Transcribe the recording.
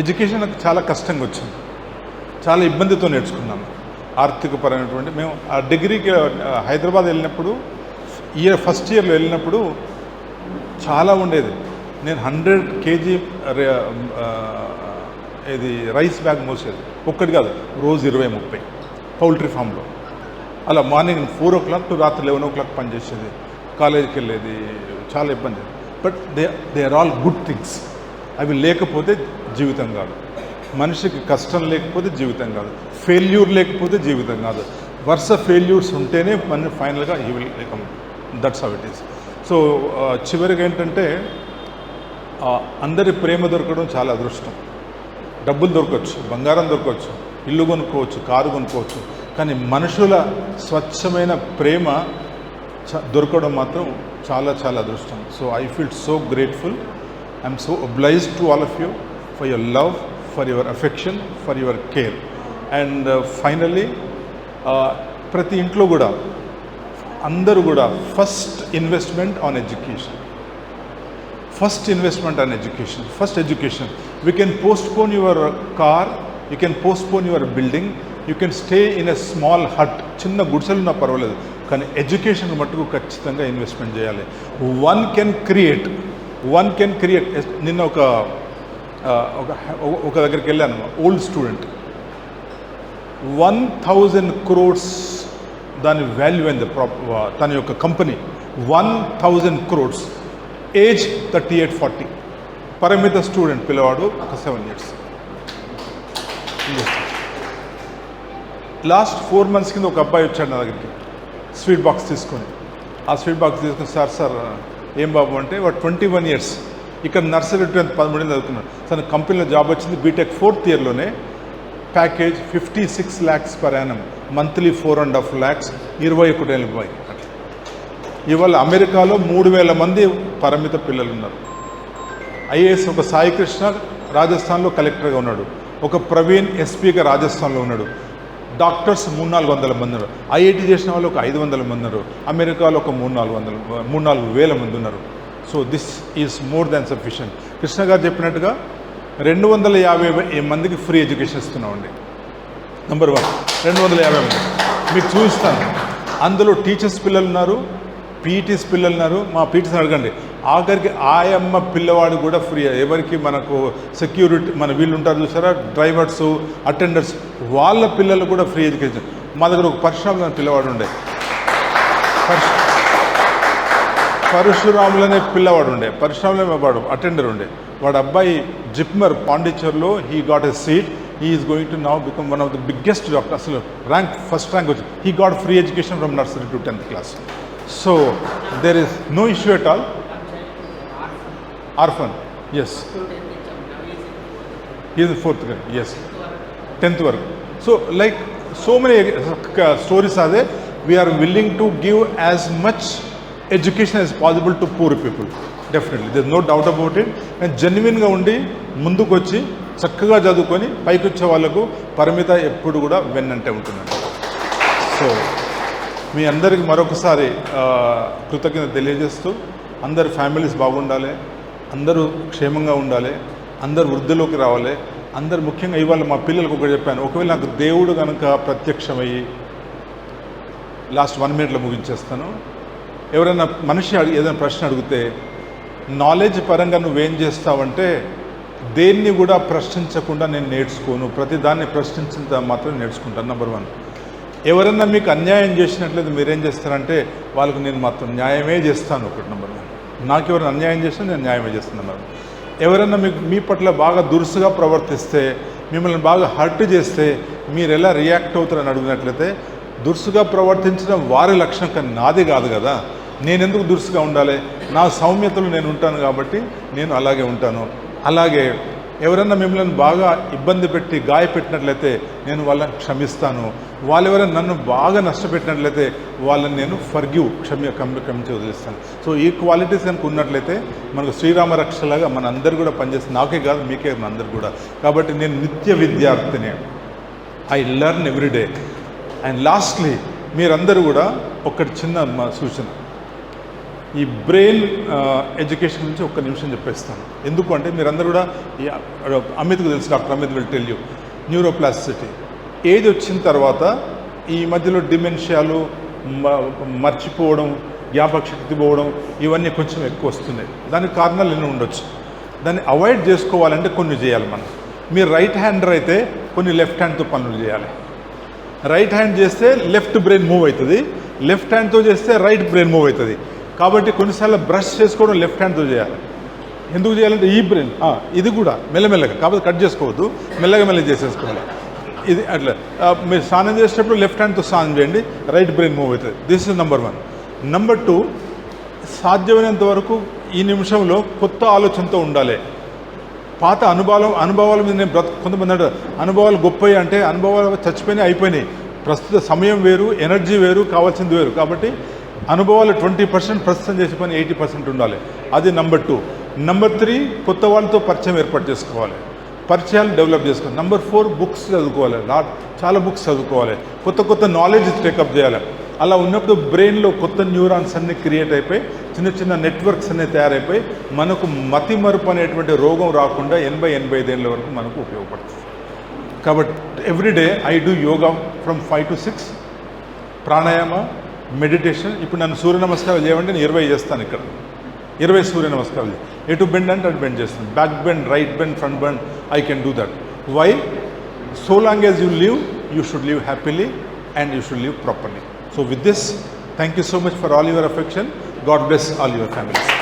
Education నాకు చాలా కష్టంగా వచ్చింది. చాలా ఇబ్బందితో నేర్చుకున్నాను. ఆర్థికపరమైనటువంటి మేము ఆ డిగ్రీకి హైదరాబాద్ వెళ్ళినప్పుడు ఇయర్ ఫస్ట్ ఇయర్లో వెళ్ళినప్పుడు చాలా ఉండేది. నేను హండ్రెడ్ కేజీ ఇది రైస్ బ్యాగ్ మోసేది. ఒక్కటి కాదు రోజు ఇరవై ముప్పై పౌల్ట్రీ ఫామ్లో. అలా morning four o'clock to రాత్రి లెవెన్ ఓ క్లాక్ పనిచేసేది కాలేజీకి వెళ్ళేది చాలా ఇబ్బంది. But they they are all good things. అవి లేకపోతే జీవితం కాదు. మనిషికి కష్టం లేకపోతే జీవితం కాదు. ఫెయిల్యూర్ లేకపోతే జీవితం కాదు. వరుస ఫెయిల్యూర్స్ ఉంటేనే మన ఫైనల్గా ఈ will come that's how it is so చివరిగా ఏంటంటే అందరి ప్రేమ దొరకడం చాలా అదృష్టం. డబ్బులు దొరకవచ్చు బంగారం దొరకవచ్చు ఇల్లు కొనుక్కోవచ్చు కారు కొనుక్కోవచ్చు. కానీ మనుషుల స్వచ్ఛమైన ప్రేమ చ- దొరకడం మాత్రం చాలా చాలా అదృష్టం. So I feel so grateful I'm so obliged to all of you for your love for your affection for your care and finally ప్రతి ఇంట్లో కూడా అందరూ కూడా first investment on education first investment on education first education you can postpone your car you can postpone your building you can stay in a small hut చిన్న గుడిసెలున్నా పర్వాలేదు కానీ education మట్టుకు ఖచ్చితంగా ఇన్వెస్ట్మెంట్ చేయాలి. One can create one can create నిన్న ఒక ఒక ఒక దగ్గరికి వెళ్ళాను old student. One thousand crores దాని వాల్యూ అయింది తన యొక్క company. One thousand crores age thirty eight forty. పరిమిత స్టూడెంట్ పిల్లవాడు ఒక seven years. Last four months కింద ఒక అబ్బాయి వచ్చాడు నా దగ్గరికి. స్వీట్ బాక్స్ తీసుకొని. ఆ స్వీట్ బాక్స్ తీసుకుని సార్ సార్ ఏం బాబు అంటే వాడు ట్వంటీ వన్ ఇయర్స్. ఇక్కడ నర్సరీ టెన్త్ పదమూడు చదువుతున్నాడు. తన కంపెనీలో జాబ్ వచ్చింది BTech fourth ఇయర్లోనే package fifty six lakhs per annum. Monthly four and half lakhs ఇరవై ఒకటి ఎనభై ఇవాళ అమెరికాలో మూడు వేల మంది పరిమిత పిల్లలు ఉన్నారు. ఐఏఎస్ ఒక సాయి కృష్ణ రాజస్థాన్లో కలెక్టర్గా ఉన్నాడు. ఒక ప్రవీణ్ ఎస్పీగా రాజస్థాన్లో ఉన్నాడు. డాక్టర్స్ మూడు నాలుగు వందల మంది ఉన్నారు. ఐఐటి చేసిన వాళ్ళు ఒక ఐదు వందల మంది ఉన్నారు. అమెరికాలో ఒక మూడు నాలుగు వందల మూడు నాలుగు వేల మంది ఉన్నారు. So this is more than sufficient. Krishna గారు చెప్పినట్టుగా రెండు వందల యాభై మందికి ఫ్రీ ఎడ్యుకేషన్ ఇస్తున్నామండి. నెంబర్ వన్ రెండు వందల యాభై మంది. మీకు చూపిస్తాను. అందులో టీచర్స్ పిల్లలు ఉన్నారు పీటీస్ పిల్లలు ఉన్నారు. మా పీటీస్ అడగండి. ఆఖరికి ఆయమ్మ పిల్లవాడు కూడా ఫ్రీ. ఎవరికి మనకు సెక్యూరిటీ మన వీళ్ళు ఉంటారు చూసారా? డ్రైవర్స్ అటెండర్స్ వాళ్ళ పిల్లలు కూడా ఫ్రీ ఎడ్యుకేషన్. మా దగ్గర ఒక పరిశ్రమ పిల్లవాడు ఉండే. పరిశ్రమ పరశురాములు అనే పిల్లవాడు ఉండే పరశురాములు వాడు అటెండర్ ఉండే. వాడు అబ్బాయి JIPMER పాండిచర్లో he got a seat he is going to now become one of the biggest doctor అసలు ర్యాంక్ ఫస్ట్ ర్యాంక్ వచ్చి he got free education from nursery to tenth class so there is no issue at all orphan as is fourth grade as tenth వరకు. So like so many stories అదే we're willing to give as much education is possible to poor people definitely this no doubt about it నేను జెన్యున్గా ఉండి ముందుకు వచ్చి చక్కగా చదువుకొని పైకి వచ్చే వాళ్ళకు పరిమిత ఎప్పుడు కూడా వెన్నంటే ఉంటుందండి సో మీ అందరికి మరొకసారి కృతజ్ఞత తెలియజేస్తూ అందరి ఫ్యామిలీస్ బాగుండాలి అందరూ క్షేమంగా ఉండాలి అందరు వృద్ధిలోకి రావాలి. అందరు ముఖ్యంగా ఇవాళ మా పిల్లలకు ఒకటి చెప్పాను. ఒకవేళ నాకు దేవుడు కనుక ప్రత్యక్షమయ్యి లాస్ట్ వన్ మినిట్లో ముగించేస్తాను. ఎవరైనా మనిషి అడిగి ఏదైనా ప్రశ్న అడిగితే నాలెడ్జ్ పరంగా నువ్వేం చేస్తావంటే దేన్ని కూడా ప్రశ్నించకుండా నేను నేర్చుకోను. ప్రతి దాన్ని ప్రశ్నించిన మాత్రం నేర్చుకుంటాను నెంబర్ వన్ ఎవరన్నా మీకు అన్యాయం చేసినట్లయితే మీరేం చేస్తారంటే వాళ్ళకు నేను మాత్రం న్యాయమే చేస్తాను ఒకటి నెంబర్ వన్ నాకు ఎవరైనా అన్యాయం చేసినా నేను న్యాయమే చేస్తాను నెంబర్ వన్. ఎవరైనా మీకు మీ పట్ల బాగా దురుసుగా ప్రవర్తిస్తే మిమ్మల్ని బాగా హర్ట్ చేస్తే మీరు ఎలా రియాక్ట్ అవుతారని అడిగినట్లయితే దురుసుగా ప్రవర్తించడం వారి లక్షణం కానీ నాది కాదు కదా. నేను ఎందుకు దురుసుగా ఉండాలి? నా సౌమ్యతలు నేను ఉంటాను కాబట్టి నేను అలాగే ఉంటాను. అలాగే ఎవరైనా మిమ్మల్ని బాగా ఇబ్బంది పెట్టి గాయపెట్టినట్లయితే నేను వాళ్ళని క్షమిస్తాను. వాళ్ళు ఎవరైనా నన్ను బాగా నష్టపెట్టినట్లయితే వాళ్ళని నేను ఫర్గ్యూ క్షమ్య క్షమించి వదిలిస్తాను. సో ఈ క్వాలిటీస్ కనుక ఉన్నట్లయితే మనకు శ్రీరామ రక్షలాగా మన అందరు కూడా పనిచేస్తుంది నాకే కాదు మీకే అందరు కూడా. కాబట్టి నేను నిత్య విద్యార్థిని. I learn everyday and lastly మీరందరూ కూడా ఒకటి చిన్న సూచన. ఈ బ్రెయిన్ ఎడ్యుకేషన్ గురించి ఒక్క నిమిషం చెప్పేస్తాను. ఎందుకు అంటే మీరందరూ కూడా అమిత్కు తెలుసు doctor Amit will tell you neuroplasticity age వచ్చిన తర్వాత ఈ మధ్యలో డిమెన్షియాలు మర్చిపోవడం జ్ఞాపక శక్తి పోవడం ఇవన్నీ కొంచెం ఎక్కువ వస్తున్నాయి. దానికి కారణాలు ఎన్నో ఉండొచ్చు. దాన్ని అవాయిడ్ చేసుకోవాలంటే కొన్ని చేయాలి మనం. మీరు రైట్ హ్యాండర్ అయితే కొన్ని లెఫ్ట్ హ్యాండ్తో పనులు చేయాలి. రైట్ హ్యాండ్ చేస్తే లెఫ్ట్ బ్రెయిన్ మూవ్ అవుతుంది. లెఫ్ట్ హ్యాండ్తో చేస్తే రైట్ బ్రెయిన్ మూవ్ అవుతుంది. కాబట్టి కొన్నిసార్లు బ్రష్ చేసుకోవడం లెఫ్ట్ హ్యాండ్తో చేయాలి. ఎందుకు చేయాలంటే ఈ బ్రెయిన్ ఇది కూడా మెల్లమెల్లగా కాబట్టి కట్ చేసుకోవద్దు మెల్లగా మెల్లగా చేసేసుకోవాలి. ఇది అట్లా మీరు స్నానం చేసేటప్పుడు లెఫ్ట్ హ్యాండ్తో స్నానం చేయండి రైట్ బ్రెయిన్ మూవ్ అవుతుంది. This is number one number two సాధ్యమైనంత వరకు ఈ నిమిషంలో కొత్త ఆలోచనతో ఉండాలి. పాత అనుభవాలు అనుభవాల మీద నేను బ్రత కొంతమంది అంటారు అనుభవాలు గొప్పవి అంటే అనుభవాలు చచ్చిపోయినాయి అయిపోయినాయి. ప్రస్తుత సమయం వేరు ఎనర్జీ వేరు కావాల్సింది వేరు. కాబట్టి అనుభవాలు ట్వంటీ పర్సెంట్ ప్రస్తుతం చేసే పని ఎయిటీ పర్సెంట్ ఉండాలి. అది నెంబర్ టూ. నెంబర్ త్రీ కొత్త వాళ్ళతో పరిచయం ఏర్పాటు చేసుకోవాలి. పరిచయాలు డెవలప్ చేసుకోవాలి. నెంబర్ ఫోర్ బుక్స్ చదువుకోవాలి. లాట్ చాలా బుక్స్ చదువుకోవాలి. కొత్త కొత్త నాలెడ్జ్ టేకప్ చేయాలి. అలా ఉన్నప్పుడు బ్రెయిన్లో కొత్త న్యూరాన్స్ అన్ని క్రియేట్ అయిపోయి చిన్న చిన్న నెట్వర్క్స్ అన్నీ తయారైపోయి మనకు మతి మరుపు అనేటువంటి రోగం రాకుండా ఎనభై ఎనభై ఐదేళ్ళ వరకు మనకు ఉపయోగపడుతుంది. కాబట్టి everyday I do yoga from five to six pranayama meditation. ఇప్పుడు నన్ను సూర్య నమస్కారాలు చేయమంటే నేను ఇరవై చేస్తాను ఇక్కడ. ఇరవై సూర్య నమస్కారాలు ఎటు బెండ్ అంటే అటు బెండ్ చేస్తాను. Back bend right bend front bend I can do that. Why? So long as you live you should live happily and you should live properly. So with this thank you so much for all your affection. God bless all your families.